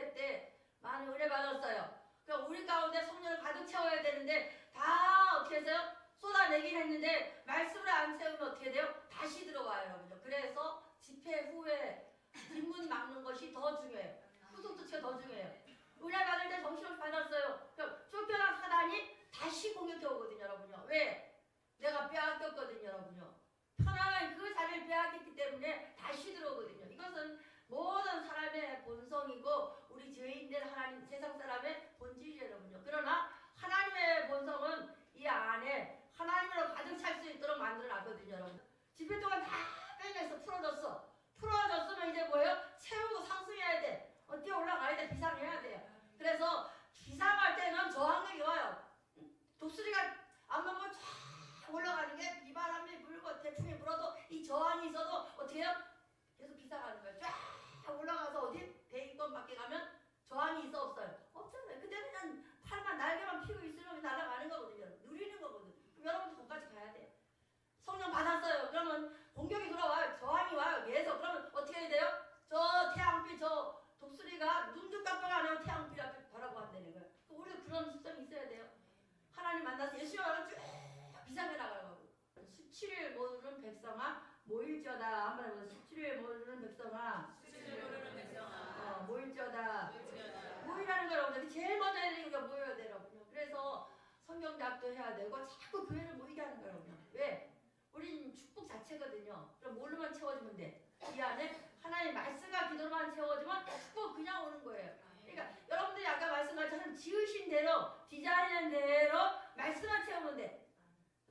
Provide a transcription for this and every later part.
집회 때 많이 은혜 받았어요. 그럼 우리 가운데 성령을 가득 채워야 되는데 다 어떻게 했어요? 쏟아내긴 했는데 말씀을 안 채우면 어떻게 돼요? 다시 들어와요, 여러분요. 그래서 집회 후에 뒷문 막는 것이 더 중요해요. 후속 조치가 더 중요해요. 은혜 받을 때 정신없이 받았어요. 그럼 쫓겨난 사단이 다시 공격해 오거든요, 여러분요. 왜? 내가 빼앗겼거든요, 여러분요. 편안한 그 자리를 빼앗겼기 때문에 다시 들어오거든요. 이것은 모든 사람의 본성이고 우리 죄인들 하나님 세상 사람의 본질이에요, 여러분요. 그러나 하나님의 본성은 이 안에 하나님으로 가득 찰 수 있도록 만들어 놨거든요, 여러분. 집회 동안 다 빼내서 풀어졌어. 풀어졌으면 이제 뭐예요? 채우고 상승해야 돼. 어떻게 올라가야 돼? 비상해야 돼요. 그래서 비상할 때는 저항력이 와요. 독수리가 안 먹으면 쫙 올라가는 게 비바람이 불고 대충이 불어도 이 저항이 있어도 어떻게 해요? 계속 비상하는 거예요. 쫙 올라가서 어디? 대기권 밖에 가면 저항이 있어 없어요? 없잖아요. 그때 그냥 팔만 날개만 피고 있으면 날아가는 거거든요. 누리는 거거든요. 그럼 여러분도 거기까지 가야 돼. 성령 받았어요. 그러면 공격이 들어와요. 저항이 와요. 계속. 그러면 어떻게 해야 돼요? 저 태양빛 저 독수리가 눈도 깜빡 안 하고 태양빛 앞에 바라보 한다는 거예요. 그럼 우리도 그런 습성이 있어야 돼요. 하나님 만나서 예수님 하면 쭉 비상해 나가라고. 17일 모르는 백성아 모일지어다. 한번 해보세요. 17일 모르는 백성아 어, 모일지어다. 모이라는 걸 여러분들 제일 먼저 해야 되는 게 모여야. 여러분요. 그래서 성경 작도 해야 되고 자꾸 교회를 모이게 하는 거예요. 여러분. 왜? 우린 축복 자체거든요. 그럼 뭘로만 채워주면 돼? 이 안에 하나님 말씀과 기도로만 채워주면 축복 그냥 오는 거예요. 그러니까 여러분들이 아까 것처럼 지으신 대로 디자인한 대로 말씀만 채우면 돼.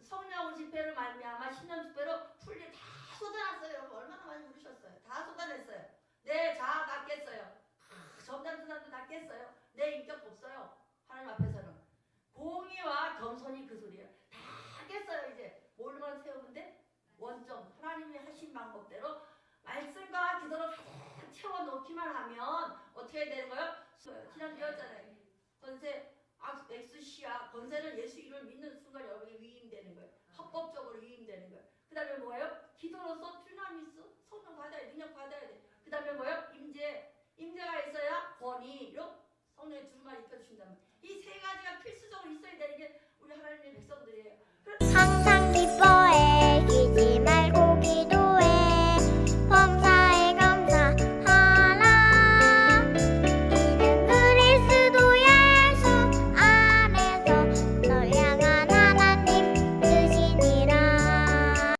성령 집회를 말미암아 신년 집회로 풀리 다 쏟아놨어요. 여러분 얼마나 많이 부르셨어요. 다 쏟아냈어요. 내 자아 다 깼어요. 점잖은 사람도 다 깼어요. 내 인격 없어요. 하나님 앞에서는 공의와 겸손이 그 소리예요. 다 깼어요 이제 뭘로만 세우면 돼? 원점 하나님이 하신 방법대로 말씀과 기도로 가득 채워놓기만 하면 어떻게 되는 거예요? 지난 배웠잖아요. 엑스시아 권세는 예수 이름을 믿는 순간 여러분이 위임되는 거예요. 합법적으로 위임되는 거예요. 그 다음에 뭐예요? 기도로서 듀나미스 성령 받아야 돼. 능력 받아야 돼. 그 다음에 뭐예요? 임재 임재가 있어야 권위로 성령의 입혀주신단 말이에요. 이세 가지가 필수적으로 있어야 되는 게 우리 하나님의 백성들이에요.